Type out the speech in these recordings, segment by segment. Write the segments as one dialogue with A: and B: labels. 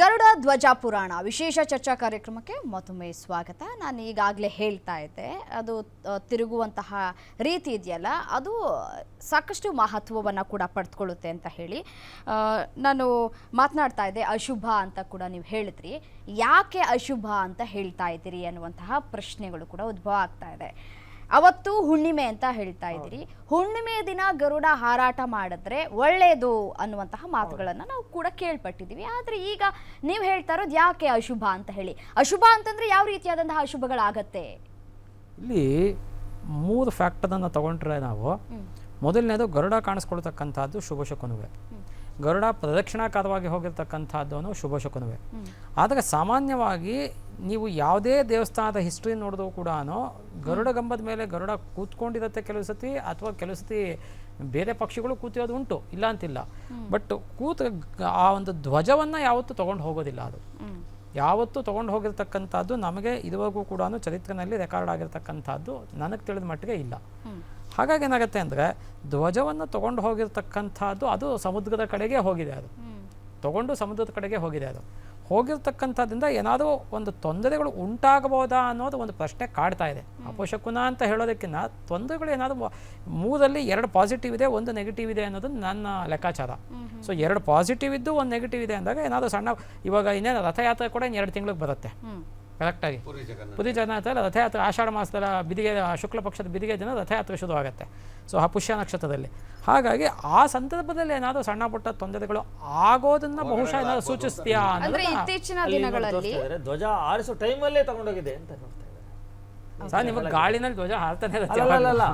A: ಗರುಡ ಧ್ವಜ ಪುರಾಣ ವಿಶೇಷ ಚರ್ಚಾ ಕಾರ್ಯಕ್ರಮಕ್ಕೆ ಮತ್ತೊಮ್ಮೆ ಸ್ವಾಗತ. ನಾನು ಈಗಾಗಲೇ ಹೇಳ್ತಾ ಇದ್ದೆ, ಅದು ತಿರುಗುವಂತಹ ರೀತಿ ಇದೆಯಲ್ಲ, ಅದು ಸಾಕಷ್ಟು ಮಹತ್ವವನ್ನು ಕೂಡ ಪಡೆದುಕೊಳ್ಳುತ್ತೆ ಅಂತ ಹೇಳಿ. ನಾನು ಮಾತನಾಡ್ತಾ ಇದ್ದೆ ಅಶುಭ ಅಂತ ಕೂಡ ನೀವು ಹೇಳಿದ್ರಿ. ಯಾಕೆ ಅಶುಭ ಅಂತ ಹೇಳ್ತಾ ಇದ್ದೀರಿ ಅನ್ನುವಂತಹ ಪ್ರಶ್ನೆಗಳು ಕೂಡ ಉದ್ಭವ ಆಗ್ತಾ ಇದೆ. ಅವತ್ತು ಹುಣ್ಣಿಮೆ ಅಂತ ಹೇಳ್ತಾ ಇದ್ದೀರಿ. ಹುಣ್ಣಿಮೆ ದಿನ ಗರುಡ ಹಾರಾಟ ಮಾಡಿದ್ರೆ ಒಳ್ಳೇದು ಅನ್ನುವಂತಹ ಮಾತುಗಳನ್ನು ನಾವು ಕೂಡ ಕೇಳ್ಪಟ್ಟಿದ್ದೀವಿ. ಆದರೆ ಈಗ ನೀವು ಹೇಳ್ತಾ ಇರೋದು ಯಾಕೆ ಅಶುಭ ಅಂತ ಹೇಳಿ. ಅಶುಭ ಅಂತಂದ್ರೆ ಯಾವ ರೀತಿಯಾದಂತಹ ಅಶುಭಗಳಾಗತ್ತೆ?
B: ಇಲ್ಲಿ ಮೂರು ಫ್ಯಾಕ್ಟರನ್ನು ತಗೊಂಡ್ರೆ ನಾವು ಮೊದಲನೇದು ಗರುಡ ಕಾಣಿಸ್ಕೊಳ್ತಕ್ಕಂಥದ್ದು ಶುಭ ಶಕುನುವೆ. ಗರುಡ ಪ್ರದಕ್ಷಿಣಾಕಾರವಾಗಿ ಹೋಗಿರ್ತಕ್ಕಂಥದ್ದು ಶುಭ ಶಕುನವೇ. ಆದರೆ ಸಾಮಾನ್ಯವಾಗಿ ನೀವು ಯಾವುದೇ ದೇವಸ್ಥಾನದ ಹಿಸ್ಟ್ರಿ ನೋಡಿದ್ರು ಕೂಡ ಗರುಡ ಗಂಬದ ಮೇಲೆ ಗರುಡ ಕೂತ್ಕೊಂಡಿರುತ್ತೆ ಕೆಲವು ಸತಿ ಅಥವಾ ಕೆಲವು ಸತಿ ಬೇರೆ ಪಕ್ಷಿಗಳು ಕೂತಿರೋದು ಉಂಟು ಇಲ್ಲ ಅಂತಿಲ್ಲ. ಬಟ್ ಕೂತ ಆ ಒಂದು ಧ್ವಜವನ್ನು ಯಾವತ್ತೂ ತೊಗೊಂಡು ಹೋಗೋದಿಲ್ಲ ಅದು. ಯಾವತ್ತೂ ತೊಗೊಂಡು ಹೋಗಿರ್ತಕ್ಕಂಥದ್ದು ನಮಗೆ ಇದುವರೆಗೂ ಕೂಡ ಚರಿತ್ರೆನಲ್ಲಿ ರೆಕಾರ್ಡ್ ಆಗಿರ್ತಕ್ಕಂಥದ್ದು ನನಗೆ ತಿಳಿದ ಮಟ್ಟಿಗೆ ಇಲ್ಲ. ಹಾಗಾಗಿ ಏನಾಗುತ್ತೆ ಅಂದರೆ ಧ್ವಜವನ್ನು ತಗೊಂಡು ಹೋಗಿರ್ತಕ್ಕಂಥದ್ದು ಅದು ಸಮುದ್ರದ ಕಡೆಗೆ ಹೋಗಿದೆ ಅದು. ತಗೊಂಡು ಸಮುದ್ರದ ಕಡೆಗೆ ಹೋಗಿದೆ ಅದು. ಹೋಗಿರ್ತಕ್ಕಂಥದ್ದಿಂದ ಏನಾದರೂ ಒಂದು ತೊಂದರೆಗಳು ಉಂಟಾಗಬಹುದಾ ಅನ್ನೋದು ಒಂದು ಪ್ರಶ್ನೆ ಕಾಡ್ತಾ ಇದೆ. ಅಪಶಕುನ ಅಂತ ಹೇಳೋದಕ್ಕಿಂತ ತೊಂದರೆಗಳು ಏನಾದರೂ ಮೂರಲ್ಲಿ ಎರಡು ಪಾಸಿಟಿವ್ ಇದೆ ಒಂದು ನೆಗೆಟಿವ್ ಇದೆ ಅನ್ನೋದು ನನ್ನ ಲೆಕ್ಕಾಚಾರ. ಸೊ ಎರಡು ಪಾಸಿಟಿವ್ ಇದ್ದು ಒಂದು ನೆಗೆಟಿವ್ ಇದೆ ಅಂದಾಗ ಏನಾದರೂ ಸಣ್ಣ ಇವಾಗ ಇನ್ನೇನು ರಥಯಾತ್ರೆ ಕೂಡ ಇನ್ನು ಎರಡು ತಿಂಗಳಿಗೆ ಬರುತ್ತೆ. ಕರೆಕ್ಟಾಗಿ. ಪುರಿ ಜಗನ್ನಾಥ. ರಥಯಾತ್ರೆ ಆಷಾಢ ಮಾಸದ ಬಿದಿಗೆ ಶುಕ್ಲ ಪಕ್ಷದ ಬಿದಿಗೆ ದಿನ ರಥಯಾತ್ರೆ ಶುರುವಾಗುತ್ತೆ. ಸೊ ಆ ಪುಷ್ಯ ನಕ್ಷತ್ರದಲ್ಲಿ. ಹಾಗಾಗಿ ಆ ಸಂದರ್ಭದಲ್ಲಿ ಏನಾದರೂ ಸಣ್ಣ ಪುಟ್ಟ ತೊಂದರೆಗಳು ಆಗೋದನ್ನ ಬಹುಶಃ ಏನಾದರೂ ಸೂಚಿಸ್ತೀಯಾ
A: ಅಂದ್ರೆ ಇತ್ತೀಚಿನ ದಿನಗಳಲ್ಲಿ
C: ಧ್ವಜ ಆರಿಸೋ ಟೈಮಲ್ಲೇ ತಗೊಂಡೋಗಿದೆ ಅಂತ
B: ಸರ್ ನಿಮಗೆ ಗಾಳಿನಲ್ಲಿ ಧ್ವಜ ಹಾರ್ತಾನೆ ಇರುತ್ತೆ
C: ಅಲ್ಲ, ಅಲ್ಲ, ಅಲ್ಲ,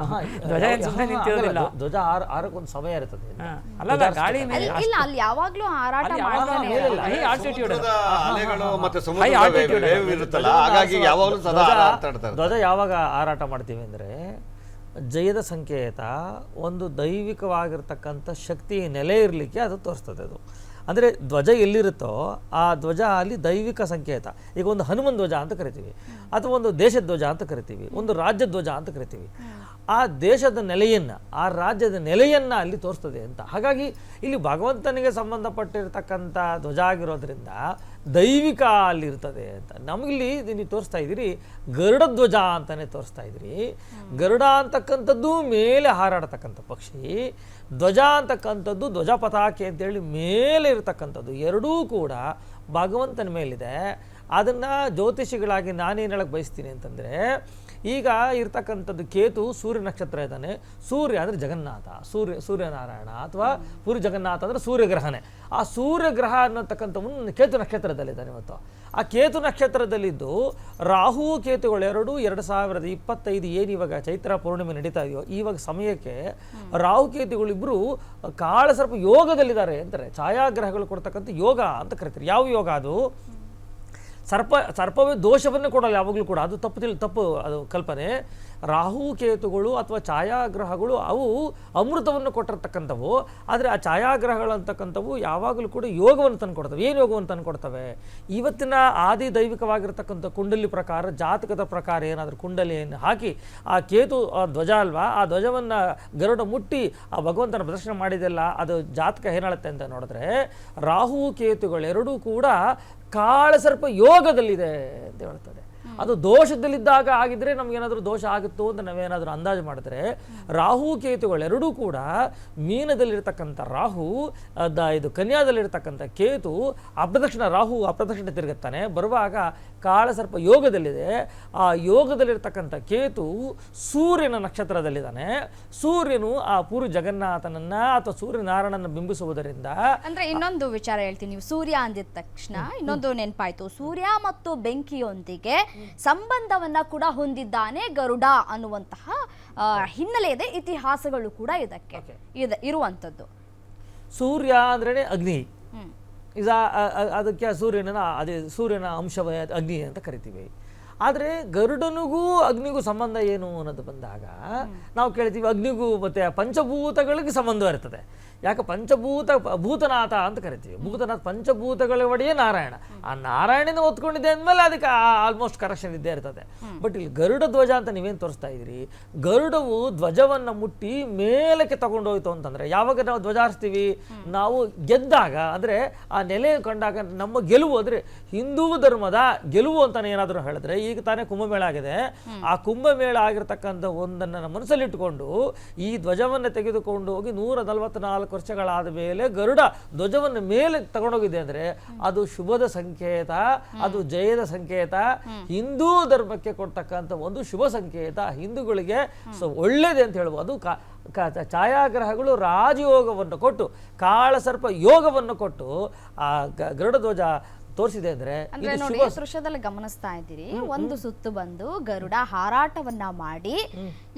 B: ಧ್ವಜ ಏನ್ ಸುಮ್ಮನೆ ನಿಂತಿರೋದಿಲ್ಲ.
C: ಧ್ವಜ ಆರ್ ಆರಕ್ಕೊಂದು ಸಮಯ ಇರ್ತದೆ.
B: ಹಾ. ಅಲ್ಲಲ್ಲ ಗಾಳಿ ಮೇಲೆ
A: ಇಲ್ಲ ಅಲ್ಲಿ ಯಾವಾಗ್ಲೂ ಹಾರಾಟ ಮಾಡ್ತಾನೆ
B: ಹೈ ಆಲ್ಟಿಟ್ಯೂಡ್
D: ಸಮುದ್ರದ ಅಲೆಗಳು ಮತ್ತೆ ಸಮುದ್ರ ವೇವ್ ಇರುತ್ತಲ್ಲ. ಹಾಗಾಗಿ ಯಾವಾಗಲೂ ಸದಾ ಇರ್ತಾರೆ.
C: ಧ್ವಜ ಯಾವಾಗ ಹಾರಾಟ ಮಾಡ್ತೀವಿ ಅಂದ್ರೆ ಜಯದ ಸಂಕೇತ ಒಂದು ದೈವಿಕವಾಗಿರ್ತಕ್ಕಂಥ ಶಕ್ತಿ ನೆಲೆ ಇರಲಿಕ್ಕೆ ಅದು ತೋರಿಸ್ತದೆ ಅದು. ಅಂದರೆ ಧ್ವಜ ಎಲ್ಲಿರುತ್ತೋ ಆ ಧ್ವಜ ಅಲ್ಲಿ ದೈವಿಕ ಸಂಕೇತ. ಈಗ ಒಂದು ಹನುಮನ್ ಧ್ವಜ ಅಂತ ಕರಿತೀವಿ. ಅಥವಾ ಒಂದು ದೇಶದ ಧ್ವಜ ಅಂತ ಕರಿತೀವಿ ಒಂದು ರಾಜ್ಯ ಧ್ವಜ ಅಂತ ಕರಿತೀವಿ. ಆ ದೇಶದ ನೆಲೆಯನ್ನು ಆ ರಾಜ್ಯದ ನೆಲೆಯನ್ನು ಅಲ್ಲಿ ತೋರಿಸ್ತದೆ ಅಂತ. ಹಾಗಾಗಿ ಇಲ್ಲಿ ಭಗವಂತನಿಗೆ ಸಂಬಂಧಪಟ್ಟಿರ್ತಕ್ಕಂಥ ಧ್ವಜ ಆಗಿರೋದ್ರಿಂದ ದೈವಿಕ ಅಲ್ಲಿರ್ತದೆ ಅಂತ. ನಮಗಿಲ್ಲಿ ನೀವು ತೋರಿಸ್ತಾ ಇದ್ದೀರಿ ಗರುಡ ಧ್ವಜ ಅಂತಲೇ ತೋರಿಸ್ತಾ ಇದ್ದೀರಿ. ಗರುಡ ಅಂತಕ್ಕಂಥದ್ದು ಮೇಲೆ ಹಾರಾಡತಕ್ಕಂಥ ಪಕ್ಷಿ ಧ್ವಜ ಅಂತಕ್ಕಂಥದ್ದು ಧ್ವಜ ಪತಾಕೆ ಅಂತೇಳಿ ಮೇಲೆ ಇರತಕ್ಕಂಥದ್ದು ಎರಡೂ ಕೂಡ ಭಗವಂತನ ಮೇಲಿದೆ. ಅದನ್ನು ಜ್ಯೋತಿಷಿಗಳಾಗಿ ನಾನೇನು ಹೇಳಕ್ಕೆ ಬಯಸ್ತೀನಿ ಅಂತಂದರೆ, ಈಗ ಇರ್ತಕ್ಕಂಥದ್ದು ಕೇತು ಸೂರ್ಯ ನಕ್ಷತ್ರ ಇದ್ದಾನೆ. ಸೂರ್ಯ ಅಂದರೆ ಜಗನ್ನಾಥ. ಸೂರ್ಯ, ಸೂರ್ಯನಾರಾಯಣ ಅಥವಾ ಪುರಿ ಜಗನ್ನಾಥ ಅಂದರೆ ಸೂರ್ಯಗ್ರಹನೇ ಆ ಸೂರ್ಯಗ್ರಹ ಅನ್ನತಕ್ಕಂಥವನು ಕೇತು ನಕ್ಷತ್ರದಲ್ಲಿದ್ದಾನೆ ಇವತ್ತು. ಆ ಕೇತು ನಕ್ಷತ್ರದಲ್ಲಿದ್ದು ರಾಹು ಕೇತುಗಳು ಎರಡು ಎರಡು ಸಾವಿರದ ಇಪ್ಪತ್ತೈದು ಏನು ಇವಾಗ ಚೈತ್ರ ಪೂರ್ಣಿಮೆ ನಡೀತಾ ಇದೆಯೋ, ಇವಾಗ ಸಮಯಕ್ಕೆ ರಾಹು ಕೇತುಗಳಿಬ್ಬರು ಕಾಳಸರ್ಪ ಯೋಗದಲ್ಲಿದ್ದಾರೆ ಅಂತಾರೆ. ಛಾಯಾಗ್ರಹಗಳು ಕೊಡ್ತಕ್ಕಂಥ ಯೋಗ ಅಂತ ಕರಿತಾರೆ. ಯಾವ ಯೋಗ ಅದು? ಸರ್ಪ ಸರ್ಪವೇ ದೋಷವನ್ನು ಕೊಡಲ್ಲ ಯಾವಾಗಲೂ ಕೂಡ. ಅದು ತಪ್ಪು ತಿಳಿ ತಪ್ಪು ಅದು ಕಲ್ಪನೆ. ರಾಹು ಕೇತುಗಳು ಅಥವಾ ಛಾಯಾಗ್ರಹಗಳು, ಅವು ಅಮೃತವನ್ನು ಕೊಟ್ಟಿರ್ತಕ್ಕಂಥವು. ಆದರೆ ಆ ಛಾಯಾಗ್ರಹಗಳಂತಕ್ಕಂಥವು ಯಾವಾಗಲೂ ಕೂಡ ಯೋಗವನ್ನು ತಂದು ಕೊಡ್ತವೆ. ಏನು ಯೋಗವನ್ನು ತಂದು ಕೊಡ್ತವೆ? ಇವತ್ತಿನ ಆದಿ ದೈವಿಕವಾಗಿರ್ತಕ್ಕಂಥ ಕುಂಡಲಿ ಪ್ರಕಾರ, ಜಾತಕದ ಪ್ರಕಾರ ಏನಾದರೂ ಕುಂಡಲಿಯನ್ನು ಹಾಕಿ, ಆ ಕೇತು, ಆ ಧ್ವಜ ಅಲ್ವಾ, ಆ ಧ್ವಜವನ್ನು ಗರುಡ ಮುಟ್ಟಿ, ಆ ಭಗವಂತನ ಪ್ರದರ್ಶನ ಮಾಡಿದೆಲ್ಲ, ಅದು ಜಾತಕ ಏನಾಳುತ್ತೆ ಅಂತ ನೋಡಿದ್ರೆ, ರಾಹು ಕೇತುಗಳೆರಡೂ ಕೂಡ ಕಾಳಸರ್ಪ ಯೋಗದಲ್ಲಿದೆ ಅಂತ ಹೇಳ್ತದೆ. ಅದು ದೋಷದಲ್ಲಿದ್ದಾಗ ಆಗಿದ್ರೆ ನಮಗೇನಾದರೂ ದೋಷ ಆಗುತ್ತೋ ಅಂತ ನಾವೇನಾದರೂ ಅಂದಾಜು ಮಾಡಿದ್ರೆ ರಾಹು ಕೇತುಗಳೆರಡೂ ಕೂಡ ಮೀನದಲ್ಲಿರ್ತಕ್ಕಂಥ ರಾಹು ದ ಇದು ಕನ್ಯಾದಲ್ಲಿರ್ತಕ್ಕಂಥ ಕೇತು ಅಪ್ರದಕ್ಷಿಣ ರಾಹು ಅಪ್ರದಕ್ಷಿಣ ತಿರುಗುತ್ತಾನೆ. ಬರುವಾಗ ಕಾಳಸರ್ಪ ಯೋಗದಲ್ಲಿದೆ. ಆ ಯೋಗದಲ್ಲಿರ್ತಕ್ಕಂಥ ಕೇತು ಸೂರ್ಯನ ನಕ್ಷತ್ರದಲ್ಲಿದ್ದಾನೆ. ಸೂರ್ಯನು ಆ ಪೂರ್ವ ಜಗನ್ನಾಥನನ್ನ ಅಥವಾ ಸೂರ್ಯನಾರಾಯಣನ ಬಿಂಬಿಸುವುದರಿಂದ
A: ಅಂದ್ರೆ ಇನ್ನೊಂದು ವಿಚಾರ ಹೇಳ್ತೀನಿ ನೀವು. ಸೂರ್ಯ ಅಂದಿದ ತಕ್ಷಣ ಇನ್ನೊಂದು ನೆನಪಾಯ್ತು. ಸೂರ್ಯ ಮತ್ತು ಬೆಂಕಿಯೊಂದಿಗೆ ಸಂಬಂಧವನ್ನ ಕೂಡ ಹೊಂದಿದ್ದಾನೆ ಗರುಡ ಅನ್ನುವಂತಹ ಹಿನ್ನೆಲೆ ಇದೆ ಇತಿಹಾಸಗಳು ಕೂಡ ಇದಕ್ಕೆ ಇದೆ ಇರುವಂತದ್ದು
C: ಸೂರ್ಯ ಅಂದ್ರೆ ಅಗ್ನಿ.
A: ಹ್ಮ್.
C: ಇದ ಅದಕ್ಕೆ ಸೂರ್ಯನ ಅದೇ ಸೂರ್ಯನ ಅಂಶವೇ ಅಗ್ನಿ ಅಂತ ಕರಿತೀವಿ. ಆದರೆ ಗರುಡನಿಗೂ ಅಗ್ನಿಗೂ ಸಂಬಂಧ ಏನು ಅನ್ನೋದು ಬಂದಾಗ ನಾವು ಕೇಳ್ತೀವಿ ಅಗ್ನಿಗೂ ಮತ್ತೆ ಪಂಚಭೂತಗಳಿಗೆ ಸಂಬಂಧ ಇರ್ತದೆ. ಯಾಕೆ ಪಂಚಭೂತ, ಭೂತನಾಥ ಅಂತ ಕರಿತೀವಿ. ಭೂತನಾಥ ಪಂಚಭೂತಗಳ ಒಡೆಯೇ ನಾರಾಯಣ. ಆ ನಾರಾಯಣನ ಹೊತ್ಕೊಂಡಿದೆ ಅಂದಮೇಲೆ ಅದಕ್ಕೆ ಆಲ್ಮೋಸ್ಟ್ ಕರೆಕ್ಷನ್ ಇದ್ದೇ ಇರ್ತದೆ. ಬಟ್ ಇಲ್ಲಿ ಗರುಡ ಧ್ವಜ ಅಂತ ನೀವೇನು ತೋರಿಸ್ತಾ ಇದ್ದೀರಿ? ಗರುಡವು ಧ್ವಜವನ್ನು ಮುಟ್ಟಿ ಮೇಲಕ್ಕೆ ತಗೊಂಡೋಯ್ತು ಅಂತಂದ್ರೆ ಯಾವಾಗ ನಾವು ಧ್ವಜ ಹಾರಿಸ್ತೀವಿ? ನಾವು ಗೆದ್ದಾಗ, ಅಂದರೆ ಆ ನೆಲೆ ಕಂಡಾಗ ನಮ್ಮ ಗೆಲುವು, ಅಂದರೆ ಹಿಂದೂ ಧರ್ಮದ ಗೆಲುವು ಅಂತಾನೆ ಏನಾದರೂ ಹೇಳಿದ್ರೆ ಈಗ ತಾನೇ ಕುಂಭಮೇಳ ಆಗಿದೆ. ಆ ಕುಂಭಮೇಳ ಆಗಿರ್ತಕ್ಕಂಥ ಒಂದನ್ನು ಮನಸ್ಸಲ್ಲಿಟ್ಟುಕೊಂಡು ಈ ಧ್ವಜವನ್ನು ತೆಗೆದುಕೊಂಡು ಹೋಗಿ ನೂರ ನಲವತ್ನಾಲ್ಕು ವರ್ಷಗಳಾದ ಮೇಲೆ ಗರುಡ ಧ್ವಜವನ್ನು ಮೇಲೆ ತಗೊಂಡೋಗಿದೆ ಅಂದ್ರೆ ಅದು ಶುಭದ ಸಂಕೇತ ಅದು ಜಯದ ಸಂಕೇತ ಹಿಂದೂ ಧರ್ಮಕ್ಕೆ ಕೊಡ್ತಕ್ಕಂಥ ಒಂದು ಶುಭ ಸಂಕೇತ ಹಿಂದೂಗಳಿಗೆ ಸೊ ಒಳ್ಳೇದೆ ಅಂತ ಹೇಳ್ಬೋದು ಛಾಯಾಗ್ರಹಗಳು ರಾಜಯೋಗವನ್ನು ಕೊಟ್ಟು ಕಾಳಸರ್ಪ ಯೋಗವನ್ನು ಕೊಟ್ಟು ಆ ಗರುಡ ಧ್ವಜ ತೋರಿಸಿದೆ ಅಂದ್ರೆ
A: ಅಂದ್ರೆ
C: ಇದು
A: ನೋಡಿ ದೃಶ್ಯದಲ್ಲಿ ಗಮನಿಸ್ತಾ ಇದ್ದೀರಿ ಒಂದು ಸುತ್ತು ಬಂದು ಗರುಡ ಹಾರಾಟವನ್ನ ಮಾಡಿ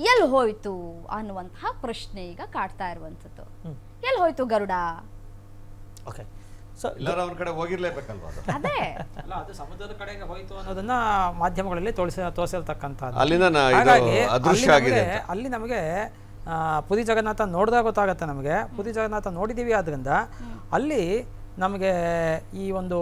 A: ಎಲ್ಲಿ ಹೋಯ್ತು ಅನ್ನುವಂತಹ ಪ್ರಶ್ನೆ ಈಗ ಕಾಡ್ತಾ ಇರುವಂತದ್ದು ಎಲ್ಲಿ ಹೋಯ್ತು ಗರುಡ?
C: ಓಕೆ ಸೊ
D: ಎಲ್ಲರೂ ಅವ್ರ ಕಡೆ ಹೋಗಿರ್ಲೇಬೇಕಲ್ವಾ ಅದೇ?
B: ಅಲ್ಲ ಅದು ಸಮುದ್ರದ ಕಡೆಗೆ ಹೋಯ್ತು ಅನ್ನೋದನ್ನ ಮಾಧ್ಯಮಗಳಲ್ಲಿ ತೋರಿಸಿ ತೋರಿಸಿರ್ತಕ್ಕಂಥದ್ದು ಅಲ್ಲಿ
D: ಆಗಿದೆ
B: ನಮಗೆ- ಪುದಿ ನಮಗೆ ಆ, ಪುರಿ ಜಗನ್ನಾಥ ನೋಡಿದಾಗ ಗೊತ್ತಾಗತ್ತೆ ನಮಗೆ. ಪುದಿ ಜಗನ್ನಾಥ ನೋಡಿದ್ದೀವಿ ಆದ್ರಿಂದ ಅಲ್ಲಿ ನಮಗೆ ಈ ಒಂದು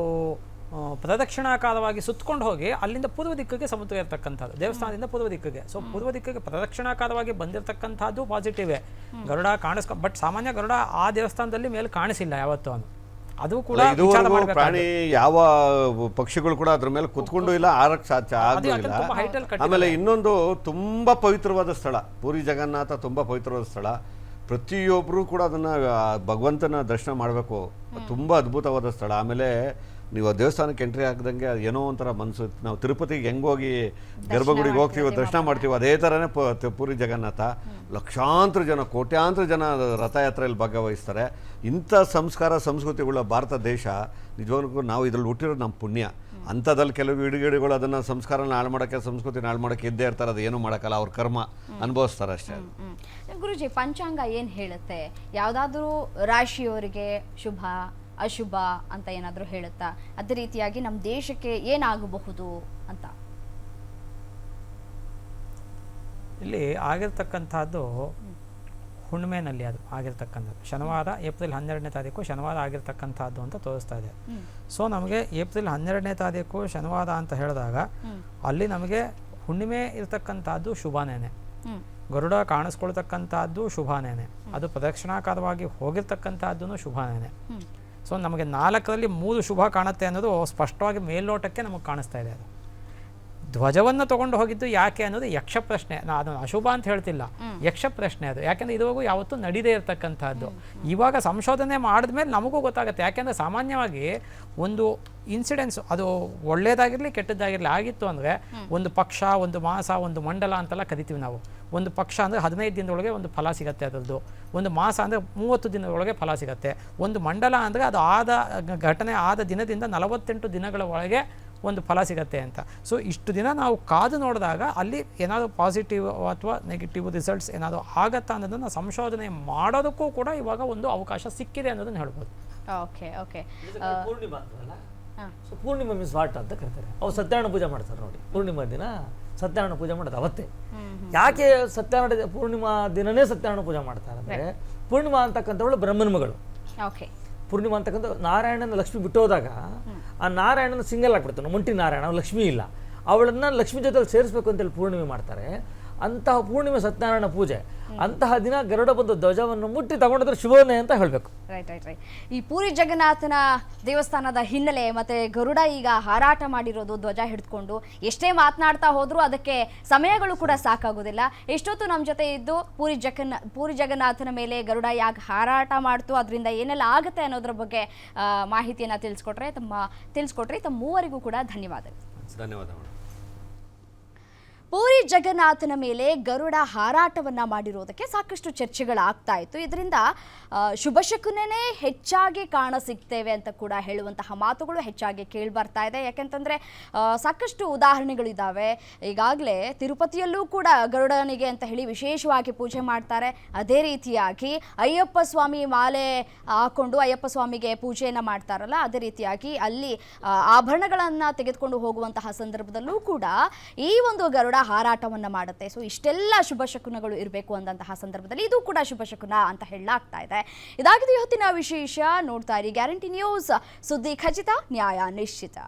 B: ಪ್ರದಕ್ಷಿಣಾಕಾರವಾಗಿ ಸುತ್ತಕೊಂಡು ಹೋಗಿ ಅಲ್ಲಿಂದ ಪೂರ್ವ ದಿಕ್ಕಿಗೆ ಸಮುದ್ರ ಇರ್ತಕ್ಕಂಥದ್ದು ದೇವಸ್ಥಾನದಿಂದ ಪೂರ್ವ ದಿಕ್ಕಿಗೆ. ಸೊ ಪೂರ್ವ ದಿಕ್ಕಿಗೆ ಪ್ರದಕ್ಷಿಣಾಕಾರವಾಗಿ ಬಂದಿರತಕ್ಕಂಥದ್ದು ಪಾಸಿಟಿವೇ ಗರುಡ ಕಾಣಿಸ್ಕೊ ಬಟ್ ಸಾಮಾನ್ಯ ಗರುಡ ಆ ದೇವಸ್ಥಾನದಲ್ಲಿ ಮೇಲೆ ಕಾಣಿಸಿಲ್ಲ ಯಾವತ್ತೂ ಅವನು ಅದು ಕೂಡ
D: ಪ್ರಾಣಿ ಯಾವ ಪಕ್ಷಿಗಳು ಕೂಡ ಅದ್ರ ಮೇಲೆ ಕುತ್ಕೊಂಡು ಇಲ್ಲ ಆರಕ್ ಸಾಧ್ಯ. ಆಮೇಲೆ ಇನ್ನೊಂದು ತುಂಬಾ ಪವಿತ್ರವಾದ ಸ್ಥಳ ಪೂರಿ ಜಗನ್ನಾಥ ತುಂಬಾ ಪವಿತ್ರವಾದ ಸ್ಥಳ. ಪ್ರತಿಯೊಬ್ಬರು ಕೂಡ ಅದನ್ನು ಭಗವಂತನ ದರ್ಶನ ಮಾಡಬೇಕು. ತುಂಬ ಅದ್ಭುತವಾದ ಸ್ಥಳ. ಆಮೇಲೆ ನೀವು ಆ ದೇವಸ್ಥಾನಕ್ಕೆ ಎಂಟ್ರಿ ಹಾಕ್ದಂಗೆ ಏನೋ ಒಂಥರ ಮನಸ್ಸು ನಾವು ತಿರುಪತಿಗೆ ಹೆಂಗೋಗಿ ಹೋಗಿ ಗರ್ಭಗುಡಿಗೆ ಹೋಗ್ತೀವೋ ದರ್ಶನ ಮಾಡ್ತೀವಿ ಅದೇ ಥರನೇ ಪೂರಿ ಜಗನ್ನಾಥ. ಲಕ್ಷಾಂತರ ಜನ ಕೋಟ್ಯಾಂತರ ಜನ ರಥಯಾತ್ರೆಯಲ್ಲಿ ಭಾಗವಹಿಸ್ತಾರೆ. ಇಂಥ ಸಂಸ್ಕಾರ ಸಂಸ್ಕೃತಿಗಳ ಭಾರತ ದೇಶ ನಿಜವಾಗ್ಲೂ ನಾವು ಇದ್ರಲ್ಲಿ ಹುಟ್ಟಿರೋದು ನಮ್ಮ ಪುಣ್ಯ. ಅಂಥದ್ರಲ್ಲಿ ಕೆಲವು ಇಡುಗಿಡಿಗಳು ಅದನ್ನು ಸಂಸ್ಕಾರನ ಹಾಳು ಮಾಡೋಕ್ಕೆ ಸಂಸ್ಕೃತಿನ ಹಾಳು ಮಾಡೋಕ್ಕೆ ಇದ್ದೇ ಇರ್ತಾರೆ ಅದು ಏನೂ ಮಾಡೋಕ್ಕಲ್ಲ ಅವ್ರ ಕರ್ಮ ಅನುಭವಿಸ್ತಾರೆ ಅಷ್ಟೇ.
A: ಗುರುಜಿ ಪಂಚಾಂಗ ಏನು ಹೇಳುತ್ತೆ? ಯಾವುದಾದ್ರೂ ರಾಶಿಯವರಿಗೆ ಶುಭ ಅಶುಭ ಅಂತ ಏನಾದರೂ ಹೇಳುತ್ತಾ? ಅದೇ ರೀತಿಯಾಗಿ ನಮ್ಮ ದೇಶಕ್ಕೆ ಏನಾಗಬಹುದು ಅಂತ?
B: ಇಲ್ಲಿ ಆಗಿರ್ತಕ್ಕಂಥದ್ದು ಹುಣ್ಣಿಮೆನಲ್ಲಿ ಅದು ಆಗಿರ್ತಕ್ಕಂಥದ್ದು. ಶನಿವಾರ ಏಪ್ರಿಲ್ ಹನ್ನೆರಡನೇ ತಾರೀಕು ಶನಿವಾರ ಆಗಿರ್ತಕ್ಕಂಥದ್ದು ಅಂತ ತೋರಿಸ್ತಾ ಇದೆ. ಸೊ ನಮಗೆ ಏಪ್ರಿಲ್ ಹನ್ನೆರಡನೇ ತಾರೀಕು ಶನಿವಾರ ಅಂತ ಹೇಳಿದಾಗ ಅಲ್ಲಿ ನಮಗೆ ಹುಣ್ಣಿಮೆ ಇರತಕ್ಕಂಥದ್ದು ಶುಭನೇನೆ ಗರುಡ ಕಾಣಿಸ್ಕೊಳ್ತಕ್ಕಂಥದ್ದು ಶುಭನೇನೆ ಅದು ಪ್ರದಕ್ಷಿಣಾಕಾರವಾಗಿ ಹೋಗಿರ್ತಕ್ಕಂಥದ್ದು ಶುಭನೇನೆ ಸೊ ನಮಗೆ ನಾಲ್ಕರಲ್ಲಿ ಮೂರು ಶುಭ ಕಾಣುತ್ತೆ ಅನ್ನೋದು ಸ್ಪಷ್ಟವಾಗಿ ಮೇಲ್ನೋಟಕ್ಕೆ ನಮಗೆ ಕಾಣಿಸ್ತಾ ಇದೆ ಅದು. ಧ್ವಜವನ್ನು ತಗೊಂಡು ಹೋಗಿದ್ದು ಯಾಕೆ ಅನ್ನೋದು ಯಕ್ಷ ಪ್ರಶ್ನೆ. ನಾನು ಅಶುಭ ಅಂತ ಹೇಳ್ತಿಲ್ಲ. ಯಕ್ಷ ಪ್ರಶ್ನೆ ಅದು. ಯಾಕೆಂದ್ರೆ ಇದುವರೆಗೂ ಯಾವತ್ತೂ ನಡೀದೇ ಇರತಕ್ಕಂಥದ್ದು. ಇವಾಗ ಸಂಶೋಧನೆ ಮಾಡಿದ್ಮೇಲೆ ನಮಗೂ ಗೊತ್ತಾಗುತ್ತೆ. ಯಾಕೆಂದ್ರೆ ಸಾಮಾನ್ಯವಾಗಿ ಒಂದು ಇನ್ಸಿಡೆನ್ಸ್ ಅದು ಒಳ್ಳೇದಾಗಿರಲಿ ಕೆಟ್ಟದ್ದಾಗಿರಲಿ ಆಗಿತ್ತು ಅಂದರೆ ಒಂದು ಪಕ್ಷ ಒಂದು ಮಾಸ ಒಂದು ಮಂಡಲ ಅಂತೆಲ್ಲ ಕರಿತೀವಿ ನಾವು. ಒಂದು ಪಕ್ಷ ಅಂದರೆ ಹದಿನೈದು ದಿನದೊಳಗೆ ಒಂದು ಫಲ ಸಿಗುತ್ತೆ ಅದರದ್ದು. ಒಂದು ಮಾಸ ಅಂದರೆ ಮೂವತ್ತು ದಿನದೊಳಗೆ ಫಲ ಸಿಗುತ್ತೆ. ಒಂದು ಮಂಡಲ ಅಂದರೆ ಅದು ಆದ ಘಟನೆ ಆದ ದಿನದಿಂದ ನಲವತ್ತೆಂಟು ದಿನಗಳ ಒಳಗೆ ಒಂದು ಫಲ ಸಿಗತ್ತೆ ಅಂತ. ಸೊ ಇಷ್ಟು ದಿನ ನಾವು ಕಾದು ನೋಡಿದಾಗ ಅಲ್ಲಿ ಏನಾದರೂ ಪಾಸಿಟಿವ್ ಅಥವಾ ನೆಗೆಟಿವ್ ರಿಸಲ್ಟ್ಸ್ ಏನಾದರೂ ಆಗತ್ತಾ ಅನ್ನೋದನ್ನು ಸಂಶೋಧನೆ ಮಾಡೋದಕ್ಕೂ ಕೂಡ ಇವಾಗ ಒಂದು ಅವಕಾಶ ಸಿಕ್ಕಿದೆ ಅನ್ನೋದನ್ನು ಹೇಳ್ಬೋದು.
A: Okay okay.
C: Purnima. So Purnima means what ಅಂತ ಕರೀತಾರೆ. ಅವ್ರು ಸತ್ಯನಾರಾಯಣ ಪೂಜೆ ಮಾಡ್ತಾರೆ ನೋಡಿ. ಪೂರ್ಣಿಮಾ ದಿನ ಸತ್ಯನಾರಾಯಣ ಪೂಜೆ ಮಾಡೋದು ಅವತ್ತೇ. ಯಾಕೆ ಸತ್ಯನಾರಾಯಣ ಪೂರ್ಣಿಮಾ ದಿನನೇ ಸತ್ಯನಾರಾಯಣ ಪೂಜೆ ಮಾಡ್ತಾರೆ ಅಂದ್ರೆ ಪೂರ್ಣಿಮಾ ಅಂತಕ್ಕಂಥವಳು ಬ್ರಹ್ಮನ್ ಮಗಳು.
A: ಓಕೆ.
C: ಪೂರ್ಣಿಮಾ ಅಂತಕ್ಕಂಥ ನಾರಾಯಣನ ಲಕ್ಷ್ಮಿ ಬಿಟ್ಟು ಹೋದಾಗ ಆ ನಾರಾಯಣನ ಸಿಂಗಲ್ ಆಗ್ಬಿಡ್ತಾನೆ ಮುಂಟಿ ನಾರಾಯಣ ಲಕ್ಷ್ಮಿ ಇಲ್ಲ. ಅವಳನ್ನು ಲಕ್ಷ್ಮಿ ಜೊತೆಲಿ ಸೇರಿಸ್ಬೇಕು ಅಂತೇಳಿ ಪೂರ್ಣಿಮೆ ಮಾಡ್ತಾರೆ. ಅಂತಹ ಪೂರ್ಣಿಮೆ ಸತ್ಯನಾರಾಯಣ ಪೂಜೆ ಅಂತಹ ದಿನ ಗರುಡ ಬಂದು ಧ್ವಜವನ್ನು ಮುಟ್ಟಿ ತಗೊಂಡಿದ್ರೆ ಶುಭವನ್ನೇ ಅಂತ ಹೇಳಬೇಕು.
A: ರೈಟ್ ರೈಟ್ ರೈಟ್ ಈ ಪೂರಿ ಜಗನ್ನಾಥನ ದೇವಸ್ಥಾನದ ಹಿನ್ನೆಲೆ ಮತ್ತೆ ಗರುಡ ಈಗ ಹಾರಾಟ ಮಾಡಿರೋದು ಧ್ವಜ ಹಿಡಿದುಕೊಂಡು ಎಷ್ಟೇ ಮಾತನಾಡ್ತಾ ಹೋದ್ರೂ ಅದಕ್ಕೆ ಸಮಯಗಳು ಕೂಡ ಸಾಕಾಗೋದಿಲ್ಲ. ಎಷ್ಟೊತ್ತು ನಮ್ಮ ಜೊತೆ ಇದ್ದು ಪೂರಿ ಜಗನ್ನ ಪೂರಿ ಜಗನ್ನಾಥನ ಮೇಲೆ ಗರುಡ ಯಾಕೆ ಹಾರಾಟ ಮಾಡ್ತು ಅದರಿಂದ ಏನೆಲ್ಲ ಆಗುತ್ತೆ ಅನ್ನೋದ್ರ ಬಗ್ಗೆ ಮಾಹಿತಿಯನ್ನು ತಿಳಿಸ್ಕೊಟ್ರೆ ತಮ್ಮ ತಿಳಿಸ್ಕೊಟ್ರೆ. ತಮ್ಮ ಮೂವರಿಗೂ ಕೂಡ ಧನ್ಯವಾದಗಳು.
D: ಧನ್ಯವಾದ ಮೇಡಮ್
A: ಪೂರಿ ಜಗನ್ನಾಥನ ಮೇಲೆ ಗರುಡ ಹಾರಾಟವನ್ನು ಮಾಡಿರೋದಕ್ಕೆ ಸಾಕಷ್ಟು ಚರ್ಚೆಗಳಾಗ್ತಾ ಇತ್ತು. ಇದರಿಂದ ಶುಭಶಕುನೇ ಹೆಚ್ಚಾಗಿ ಕಾಣ ಸಿಗ್ತೇವೆ ಅಂತ ಕೂಡ ಹೇಳುವಂತಹ ಮಾತುಗಳು ಹೆಚ್ಚಾಗಿ ಕೇಳಿ ಬರ್ತಾ ಇದೆ. ಯಾಕೆಂತಂದ್ರೆ ಸಾಕಷ್ಟು ಉದಾಹರಣೆಗಳಿದ್ದಾವೆ ಈಗಾಗಲೇ ತಿರುಪತಿಯಲ್ಲೂ ಕೂಡ ಗರುಡನಿಗೆ ಅಂತ ಹೇಳಿ ವಿಶೇಷವಾಗಿ ಪೂಜೆ ಮಾಡ್ತಾರೆ. ಅದೇ ರೀತಿಯಾಗಿ ಅಯ್ಯಪ್ಪ ಸ್ವಾಮಿ ಮಾಲೆ ಹಾಕೊಂಡು ಅಯ್ಯಪ್ಪ ಸ್ವಾಮಿಗೆ ಪೂಜೆಯನ್ನು ಮಾಡ್ತಾರಲ್ಲ, ಅದೇ ರೀತಿಯಾಗಿ ಅಲ್ಲಿ ಆಭರಣಗಳನ್ನ ತೆಗೆದುಕೊಂಡು ಹೋಗುವಂತಹ ಸಂದರ್ಭದಲ್ಲೂ ಕೂಡ ಈ ಒಂದು ಗರುಡ ಹಾರಾಟವನ್ನು ಮಾಡುತ್ತೆ. ಸೊ ಇಷ್ಟೆಲ್ಲ ಶುಭ ಶಕುನಗಳು ಇರಬೇಕು ಅಂದಂತಹ ಸಂದರ್ಭದಲ್ಲಿ ಇದು ಕೂಡ ಶುಭ ಶಕುನ ಅಂತ ಹೇಳಲಾಗ್ತಾ ಇದೆ. ಇದಾಗಿದೆ ಇವತ್ತಿನ ವಿಶೇಷ. ನೋಡ್ತಾ ಇರಿ ಗ್ಯಾರಂಟಿ ನ್ಯೂಸ್. ಸುದ್ದಿ ಖಚಿತ, ನ್ಯಾಯ ನಿಶ್ಚಿತ.